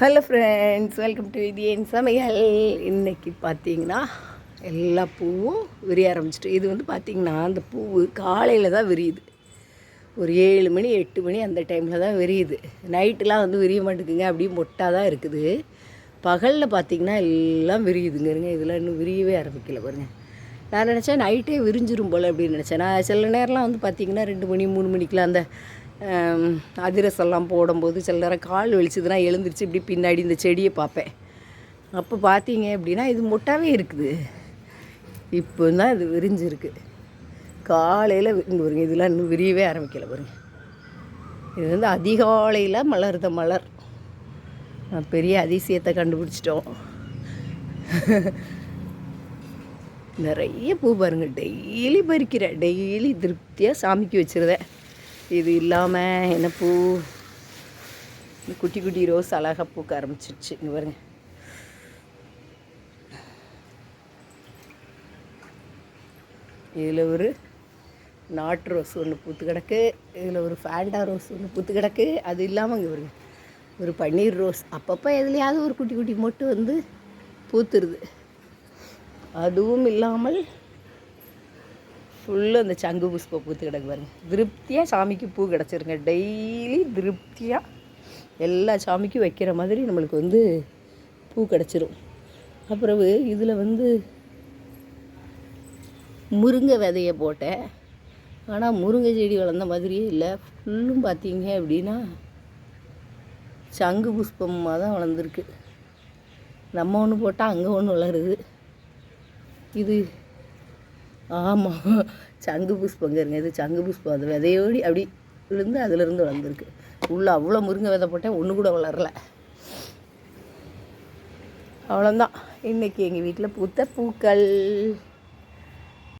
Hello friends welcome to இது என் சமையல் இன்னைக்கு பார்த்தீங்கன்னா எல்லா பூவும் விரிய ஆரம்பிச்சிட்டு இது வந்து பார்த்தீங்கன்னா அந்த பூவு காலையில் தான் விரியுது. ஒரு ஏழு மணி எட்டு மணி அந்த டைமில் தான் விரியுது. நைட்டெலாம் வந்து விரிய மாட்டேங்குங்க அப்படியே மொட்டாக தான் இருக்குது. பகலில் பார்த்தீங்கன்னா எல்லாம் விரியுதுங்க. இருங்க இதெல்லாம் இன்னும் விரியவே ஆரம்பிக்கல பாருங்க. நான் நினச்சேன் நைட்டே விரிஞ்சிரும் போல் அப்படின்னு நினச்சேன். நான் சில நேரம்லாம் வந்து பார்த்திங்கன்னா ரெண்டு மணி மூணு மணிக்கெலாம் அந்த அதிரசம்லாம் போடும்போது சில நேரம் கால் வலிச்சதுன்னா எழுந்திரிச்சு இப்படி பின்னாடி இந்த செடியை பார்ப்பேன். அப்போ பார்த்தீங்க அப்படின்னா இது மொட்டாவே இருக்குது. இப்போ தான் இது விரிஞ்சிருக்கு. காலையில் இங்கே வருங்க இதெல்லாம் இன்னும் விரியவே ஆரம்பிக்கலை பாருங்க. இது வந்து அதிகாலையில் மலருத மலர். நான் பெரிய அதிசயத்தை கண்டுபிடிச்சிட்டோம். நிறைய பூ பாருங்க டெய்லி பறிக்கிறேன் டெய்லி திருப்தியாக சாமிக்கு வச்சுருவேன். இது இல்லாமல் என்ன பூ? குட்டி குட்டி ரோஸ் அழகாக பூக்க ஆரம்பிச்சிருச்சு. இங்கே பாருங்க. இதில் ஒரு நாட்டு ரோஸ் ஒன்று பூத்து கிடக்கு. இதில் ஒரு ஃபேண்டா ரோஸ் ஒன்று பூத்து கிடக்கு. அது இல்லாமல் இங்கே வருங்க ஒரு பன்னீர் ரோஸ். அப்பப்போ எதுலையாவது ஒரு குட்டி குட்டி மொட்டு வந்து பூத்துருது. அதுவும் இல்லாமல் ஃபுல்லாக அந்த சங்கு புஷ்பம் பூத்து கிடக்கு பாருங்க. திருப்தியாக சாமிக்கு பூ கிடச்சிருங்க. டெய்லி திருப்தியாக எல்லா சாமிக்கும் வைக்கிற மாதிரி நம்மளுக்கு வந்து பூ கிடச்சிரும். அப்புறவு இதில் வந்து முருங்கை விதைய போட்டேன். ஆனால் முருங்கை செடி வளர்ந்த மாதிரியே இல்லை. ஃபுல்லும் பார்த்தீங்க அப்படின்னா சங்கு புஷ்பமாக தான் வளர்ந்துருக்கு. நம்ம ஒன்று போட்டால் அங்கே ஒன்று வளருது. இது ஆமாம் சங்கு புஷ்பங்க இருங்க இது சங்கு புஷ்பம். அது விதையோடி அப்படி விழுந்து அதுலேருந்து வளர்ந்துருக்கு உள்ளே அவ்வளோ முருங்கை விதை போட்டேன் ஒன்று கூட வளரல. அவ்வளோதான் இன்றைக்கி எங்கள் வீட்டில் பூத்த பூக்கள்.